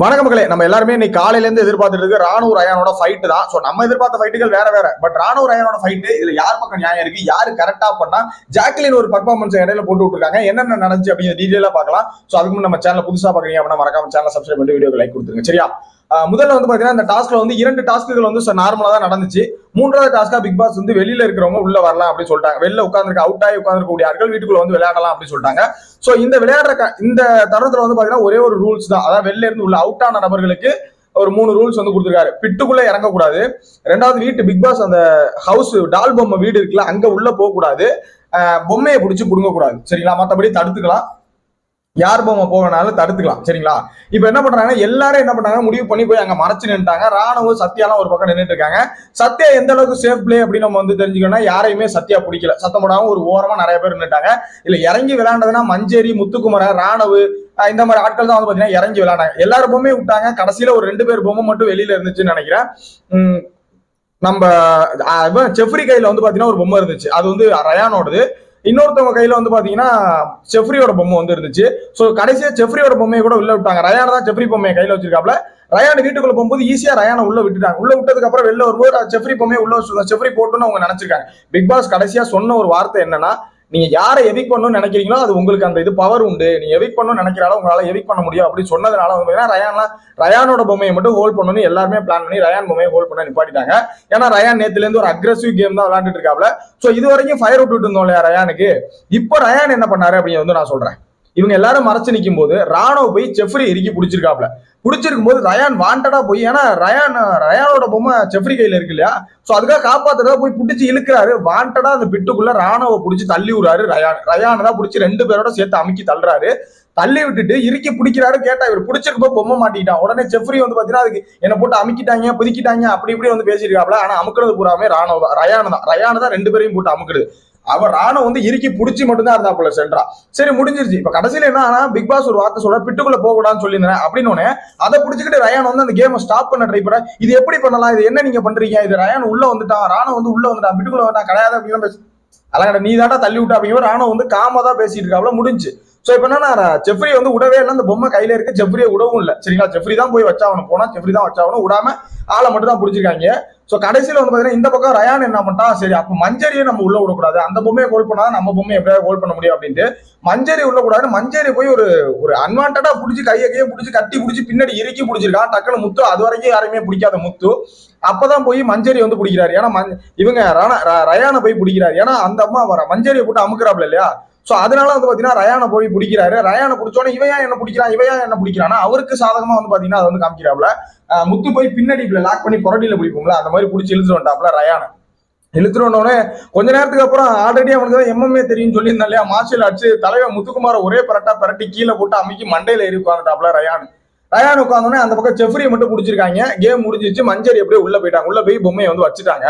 வணக்க மக்களே நம்ம எல்லாருமே இன்னைக்கு காலையிலேருந்து எதிர்பார்த்துட்டு இருக்கு ராணுவ ரயானோட ஃபைட் தான். சோ நம்ம எதிர்பார்த்த ஃபைட்டுகள் வேற வேற. பட் ராணுவ ரயானோட ஃபைட் இதுல யார் பக்கம் நியாயம் இருக்கு யாரு கரெக்டா பண்ணா ஜாக்லின் ஒரு பர்ஃபார்மன்ஸ் இடையில போட்டு விட்டுருக்காங்க. என்னென்ன நடந்துச்சு அப்படிங்கிற டீட்டெயிலாக பார்க்கலாம். சோ அதுக்கு நம்ம சேனல் புதுசா பார்க்குறீங்க அப்படின்னா மறக்காம சேனல் சப்ஸ்கிரைப் பண்ணி வீடியோ லைக் கொடுத்துருங்க. சரியா? முதல்ல வந்து பாத்தீங்கன்னா இந்த டாஸ்க்ல வந்து இரண்டு டாஸ்க்குகள் வந்து நார்மலா தான் நடந்துச்சு. மூன்றாவது டாஸ்கா பிக் பாஸ் வந்து வெளியில இருக்கிறவங்க உள்ள வரலாம் அப்படின்னு சொல்லிட்டாங்க. வெளில உட்காந்துருக்க அவுட் ஆகி உட்காந்துருக்கக்கூடிய ஆட்கள் வீட்டுக்குள்ள வந்து விளையாடலாம் அப்படின்னு சொல்லிட்டாங்க. சோ இந்த விளையாடுற இந்த தருணத்துல வந்து பாத்தீங்கன்னா ஒரே ஒரு ரூல்ஸ் தான். அதாவது வெளில இருந்து உள்ள அவுட் ஆன நபர்களுக்கு ஒரு மூணு ரூல்ஸ் வந்து கொடுத்துருக்காரு. பிட்டுக்குள்ள இறங்கக்கூடாது. ரெண்டாவது வீட்டு பிக் பாஸ் அந்த ஹவுஸ் டால் பொம்மை வீடு இருக்குல்ல அங்க உள்ள போகக்கூடாது. பொம்மையை பிடிச்சி பிடுங்க கூடாது சரிங்களா? மற்றபடி தடுத்துக்கலாம். யார் பொம்மை போகனாலும் தடுத்துக்கலாம் சரிங்களா? இப்போ என்ன பண்றாங்கன்னா எல்லாரும் என்ன பண்றாங்க முடிவு பண்ணி போய் அங்க மறைச்சு நின்றுட்டாங்க ராணுவம் சத்யாலாம் ஒரு பக்கம் நின்றுட்டு இருக்காங்க. சத்யா எந்த அளவுக்கு சேஃப் பிளே அப்படின்னு நம்ம வந்து தெரிஞ்சுக்கணும்னா யாரையுமே சத்யா பிடிக்கல. சத்தம் போடாம ஒரு ஓரமா நிறைய பேர் நின்றுட்டாங்க இல்ல இறங்கி விளையாண்டதுன்னா மஞ்சேரி முத்துக்குமர ராணவு இந்த மாதிரி ஆட்கள் தான் வந்து பாத்தீங்கன்னா இறங்கி விளையாண்டாங்க. எல்லாரும் பொம்மையும் விட்டாங்க. கடைசியில ஒரு ரெண்டு பேர் பொம்மை மட்டும் வெளியில இருந்துச்சுன்னு நினைக்கிறேன். நம்ம செஃப்ரி கையில வந்து பாத்தீங்கன்னா ஒரு பொம்மை இருந்துச்சு. அது வந்து ரயானோடது. இன்னொருத்தவங்க கையில வந்து பாத்தீங்கன்னா செஃப்ரியோட பொம்மை வந்து இருந்துச்சு. சோ கடைசியா செஃப்ரியோட பொம்மையை கூட உள்ள விட்டாங்க. ரயான் தான் செஃப்ரி பொம்மையை கையில வச்சிருக்காப்ல. ரயான் வீட்டுக்குள்ள போகும்போது ஈஸியா ரயானை உள்ள விட்டுட்டாங்க. உள்ள விட்டதுக்கு அப்புறம் வெளில வரும்போது செஃப்ரி பொம்மையை உள்ள செஃப்ரி போட்டுன்னு அவங்க நினைச்சிருக்காங்க. பிக் பாஸ் கடைசியா சொன்ன ஒரு வார்த்தை என்னன்னா நீங்க யாரை எவிக் பண்ணணும்னு நினைக்கிறீங்களோ அது உங்களுக்கு அந்த இது பவர் உண்டு. நீங்க எவிக் பண்ணணும்னு நினைக்கிறாலும் உங்களால எவிக் பண்ண முடியும். அப்படின்னு சொன்னதுனால வந்து பாத்தீங்கன்னா ரயான்லாம் ரயானோட பொம்மையை மட்டும் ஹோல்ட் பண்ணணும்னு எல்லாருமே பிளான் பண்ணி ரயான் பொம்மையை ஹோல்ட் பண்ண நிப்பாட்டிட்டாங்க. ஏன்னா ரயான் நேத்துல இருந்து ஒரு அக்ரஸிவ் கேம் தான் விளாண்டுட்டு இருக்காப்ல. சோ இது வரைக்கும் ஃபயர் விட்டுட்டு இருந்தோம் இல்லையா ரயானுக்கு? இப்போ ரயான் என்ன பண்ணாரு அப்படின்னு வந்து நான் சொல்றேன். இவங்க எல்லாரும் மறைச்சு நிற்கும் போது ராணுவ போய் செஃப்ரி இறுக்கி பிடிச்சிருக்காப்ல. பிடிச்சிருக்கும் போது ரயான் வாண்டடா போய் ஏன்னா ரயான் ரயானோட பொம்மை செஃப்ரி கையில இருக்கு இல்லையா? ஸோ அதுக்காக காப்பாத்துறதா போய் பிடிச்சி இழுக்கிறாரு. வாண்டடா அந்த பிட்டுக்குள்ள ராணுவ பிடிச்சி தள்ளி விடுறாரு ரயான். ரயானை தான் பிடிச்சி ரெண்டு பேரோட சேர்த்து அமுக்கி தள்ளுறாரு. தள்ளி விட்டுட்டு இறுக்கி பிடிக்கிறாரு கேட்டா இவர் பிடிச்சிருக்கப்போ பொம்மை மாட்டிக்கிட்டான். உடனே செஃப்ரி வந்து பாத்தீங்கன்னா அதுக்கு என்ன போட்டு அமுக்கிட்டாங்க புதுக்கிட்டாங்க அப்படி இப்படி வந்து பேசியிருக்காப்ல. ஆனா அமுக்கிறது பூராமே ராணுவ தான். ரயானு தான். ரயானு தான் ரெண்டு பேரையும் போட்டு அமுக்குது. அவன் ராணம் வந்து இறுக்கி பிடிச்சி மட்டும்தான் இருந்தா போல சென்றா. சரி முடிஞ்சிருச்சு. இப்ப கடைசியில என்ன ஆனா பிக் பாஸ் ஒரு வார்த்தை சொல்ற பிட்டுக்குள்ள போக கூடாதுன்னு சொல்லியிருந்தேன். அப்படின்னு உடனே அதை பிடிச்சிக்கிட்டு ரயான் வந்து அந்த கேமை ஸ்டாப் பண்ண ட்ரை பண்ண இது எப்படி பண்ணலாம்? இது என்ன நீங்க பண்றீங்க? இது ரயான் உள்ள வந்துட்டான் ராணம் வந்து உள்ள வந்துட்டான் பிட்டுக்குள்ள வந்துட்டான் கிடையாது அப்படின்னு பேசி. அழகட நீ தாண்டா தள்ளி விட்டா அப்படிங்கிற ராணுவ வந்து காமா தான் பேசிட்டு இருக்காப்ல முடிஞ்சு. சோ இப்ப என்னன்னா ஜெஃப்ரி வந்து விடவே இல்லை. அந்த பொம்மை கையில இருக்கு ஜெஃப்ரியை விடவும் இல்லை. சரிங்களா? ஜெஃப்ரி தான் போய் வச்சாவணும் போனா ஜெஃப்ரி தான் வச்சாவணும் விடாம ஆளை மட்டும் தான் பிடிச்சிருக்காங்க. ஸோ கடைசியில் வந்து பார்த்தீங்கன்னா இந்த பக்கம் ரயான் என்ன பண்ணிட்டான் சரி அப்போ மஞ்சரியை நம்ம உள்ள விடக்கூடாது. அந்த பொம்மையை கோல் பண்ணால் நம்ம பொம்மையை எப்படியாவது கோல் பண்ண முடியும் அப்படின்ட்டு மஞ்சரி உள்ள கூடாது மஞ்சரி போய் ஒரு ஒரு அன்வான்டா பிடிச்சி கையை கையை பிடிச்சி கட்டி பிடிச்சி பின்னாடி இறுக்கி பிடிச்சிருக்கான் டக்குனு முத்து அது வரைக்கும் யாருமே பிடிக்காத முத்து. அப்பதான் போய் மஞ்சரி வந்து பிடிக்கிறாரு. ஏன்னா மஞ்ச- இவங்க ரயானை போய் பிடிக்கிறாரு. ஏன்னா அந்த அம்மா வர மஞ்சரியை போட்டு அமுக்குறாப்ல இல்லையா? ஸோ அதனால வந்து பார்த்தீங்கன்னா ரயானை போய் பிடிக்கிறாரு. ரயானை பிடிச்சோன்னே இவையா என்ன பிடிக்கிறான்? இவையா என்ன பிடிக்கிறான்னா அவருக்கு சாதகமாக வந்து பாத்தீங்கன்னா அதை வந்து காமிக்கிறாப்ல முத்து போய் பின்னாடி இப்படி லாக் பண்ணி புரட்டியில் பிடிப்போம்ல அந்த மாதிரி பிடிச்சி இழுத்துட்டு வந்துட்டாப்ல ரயானை. இழுத்துட்டு வந்தோடனே கொஞ்ச நேரத்துக்கு அப்புறம் ஆல்ரெடி அவனுக்கு தான் எம்எம்ஏ தெரியும் சொல்லியிருந்தான் இல்லையா? மார்ஷியல் ஆர்ட்ஸ் தலைவர் முத்துக்குமாரை ஒரே பரட்டா பரட்டி கீழே போட்டு அமைக்கி மண்டையில ஏறி உட்காந்துட்டாப்ல ரயான். ரயான் உட்காந்தோடனே அந்த பக்கம் செஃப்ரியை மட்டும் பிடிச்சிருக்காங்க. கேம் முடிஞ்சிச்சு மஞ்சரி எப்படியே உள்ள போயிட்டாங்க. உள்ள போய் பொம்மையை வந்து வச்சுட்டாங்க.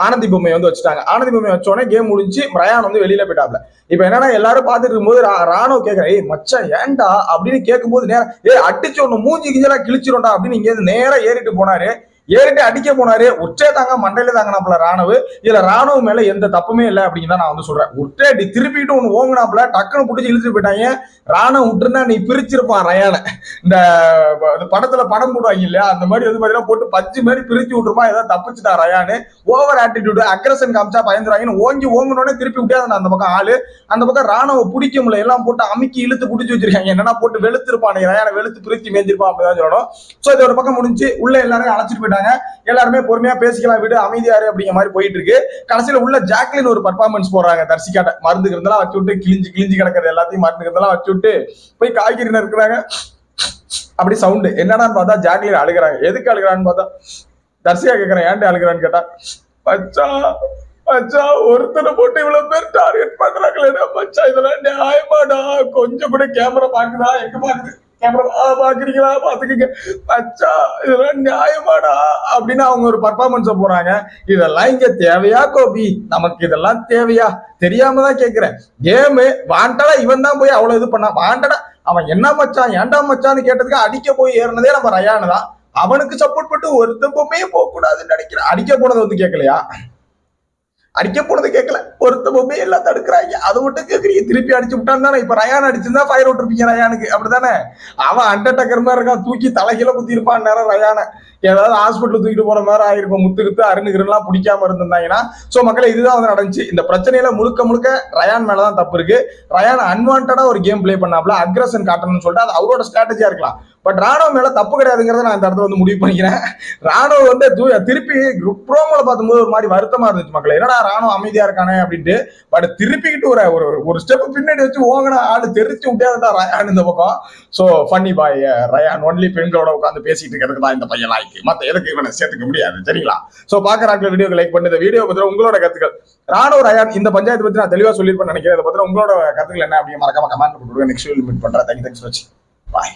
ஆனந்தி பொம்மையை வந்து வச்சுட்டாங்க. ஆனந்தி பொம்மையை வச்சோடனே கேம் முடிஞ்சு பிரயாணம் வந்து வெளியில போயிட்டாப்ல. இப்போ என்னன்னா எல்லாரும் பார்த்துட்டு இருக்கும்போது ரா- ராணுவ கேட்கறேன் ஏய் மச்சான் ஏன்டா? அப்படின்னு கேட்கும்போது நேரம் ஏ அடிச்சு ஒன்று மூஞ்சி கிஞ்சலா கிழிச்சிரும்டா அப்படின்னு இங்கே நேராக ஏறிட்டு போனாரு. ஏறிட்டு அடிக்க போனாரு. ஒற்றே தாங்க மண்டையில தாங்கினாப்ல ராணுவ. இதுல ராணுவ மேல எந்த தப்புமே இல்லை அப்படின்னு தான் நான் வந்து சொல்றேன். ஒற்றே அடி திருப்பிட்டு ஒன்று ஓங்கினாப்ல டக்குன்னு பிடிச்சி இழுத்துட்டு போயிட்டாங்க. ராணுவ விட்டுருந்தா நீ பிரிச்சிருப்பான் ரயான. இந்த படத்துல படம் போடுவாங்க இல்லையா? அந்த மாதிரி வந்து பாத்தீங்கன்னா போட்டு பஞ்சு மாதிரி பிரிச்சு விட்டுருமா ஏதாவது தப்பிச்சுட்டா ரயானு. ஓவர் ஆட்டிடியூடு அக்ரஷன் காமிச்சா பயந்துருவாங்கன்னு ஓங்கி ஓங்கினோடனே திருப்பி விட்டே அந்த பக்கம் ஆளு. அந்த பக்கம் ராணுவ பிடிக்க முடியல. எல்லாம் போட்டு அமுக்கி இழுத்து பிடிச்சி வச்சிருக்காங்க. என்னன்னா போட்டு வெளுத்திருப்பான் ரயான வெளுத்து பிரிச்சு மேஞ்சிருப்பான் அப்படிதான் சொல்லணும். சோ இது ஒரு பக்கம் முடிஞ்சு உள்ள எல்லாரும் அழைச்சிட்டு போயிட்டாங்க. எல்லாருமே பொறுமையா பேசிக்கலாம் விடு அமைதியாரு அப்படிங்கிற மாதிரி போயிட்டு இருக்கு கடைசியில உள்ள ஜாக்லின் ஒரு பர்ஃபார்மன்ஸ் போடுறாங்க தர்சிக்காட்ட மருந்து இருந்தெல்லாம் வச்சு விட்டு கிழிஞ்சு கிழிஞ்சு கிடக்கிறது எல்லாத்தையும் மருந்து இருந்தெல்லாம் வச்சு விட்டு போய் காய்கறி நறுக்குறாங்க அப்படி சவுண்டு என்னடான்னு பார்த்தா ஜாக்லின் அழுகுறாங்க. எதுக்கு அழுகுறான்னு பார்த்தா தர்சியா கேக்குறேன் ஏன்டா அழுகிறான்னு கேட்டா பச்சா பச்சா ஒருத்தனை போட்டு இவ்வளவு பேர் டார்கெட் பண்றாங்களேடா மச்சா இதெல்லாம் நியாயமாடா. கொஞ்சம் கூட கேமரா பாக்குதா? எங்க பாக்குது? பாக்குறீங்களா? பாத்துக்கங்க. பச்சா இதெல்லாம் நியாயமாடா அப்படின்னு அவங்க ஒரு பர்ஃபார்மன்ஸ போறாங்க இதெல்லாம் இங்க தேவையா கோபி? நமக்கு இதெல்லாம் தேவையா? தெரியாம தான் கேக்குறேன். கேமு வாண்டடா இவன் தான் போய் அவ்வளவு இது பண்ணா. வாண்டடா அவன் என்ன மச்சான் ஏன்டா மச்சான்னு கேட்டதுக்கு அடிக்க போய் ஏறினதே நம்ம ரயானு தான். அவனுக்கு சப்போர்ட் பண்ணிட்டு ஒருத்தப்பமே போக கூடாதுன்னு நினைக்கிறேன். அடிக்க போனது வந்து கேட்கலையா அடிக்க போனது கேட்கல. பொருத்தமுமே எல்லாம் தடுக்கிறாங்க. அதை மட்டும் கேட்குறீங்க திருப்பி அடிச்சு விட்டான் தானே? இப்ப ரயான் அடிச்சிருந்தா ஃபயர் விட்டுருப்பீங்க ரயானுக்கு. அப்படிதானே அவன் அண்டர்டக்கர் மாதிரி இருக்கான். தூக்கி தலைகீழ குத்தி இருப்பான் நேரம் ரயானை. ஏதாவது ஹாஸ்பிட்டல் தூக்கிட்டு போற மாதிரி ஆயிருக்கும். முத்து குத்து அருணுகிருலாம் பிடிக்காம இருந்திருந்தாங்கன்னா சோ மக்களே இதுதான் வந்து நடந்துச்சு. இந்த பிரச்சனையில முழுக்க முழுக்க ரயான் மேலதான் தப்பு இருக்கு. ரயான் அன்வான்டா ஒரு கேம் ப்ளே பண்ணாப்ல அக்ரஷன் காட்டணும்னு சொல்லிட்டு அது அவரோட ஸ்ட்ராட்டஜியா இருக்கலாம். பட் ராணுவ மேல தப்பு கிடையாதுங்கிறத நான் இந்த இடத்துல வந்து முடிவு பண்ணிக்கிறேன். ராணுவ வந்து திருப்பி திருப்பி ப்ரோமோல பார்க்கும்போது ஒரு மாதிரி வருத்தமா இருந்துச்சு மக்களை. என்னடா ராணுவ அமைதியா இருக்கானே அப்படின்ட்டு பட் திருப்பிக்கிட்டு ஒரு ஒரு ஒரு ஸ்டெப் பின்னாடி வச்சு ஓகனா ஆளு தெரிச்சு விட்டாதா ரயான் இந்த பக்கம். So funny boy Ryan only பெண்களோட உட்காந்து பேசிட்டு இருக்கிறதுக்கு தான் இந்த பையன் லாய்க்கு. மற்ற எதுக்கு இவனை சேர்த்துக்க முடியாது சரிங்களா? சோ பாக்குறாங்க வீடியோக்கு லைக் பண்ணி இந்த வீடியோ பத்தி உங்களோட கருத்துக்கள். ராணுவ ரயான் இந்த பஞ்சாயத்து பத்தி நான் தெளிவா சொல்லியிருப்பேன் நினைக்கிறேன். அதை பத்தி உங்களோட கருத்துக்கள் என்ன அப்படின்னு மறக்காம கமெண்ட் போட்டுருவேன் நெக்ஸ்ட் வீடியோ மீட் பண்றேன். தேங்க்யூ தேங்க்ஸ் வச்சு பாய்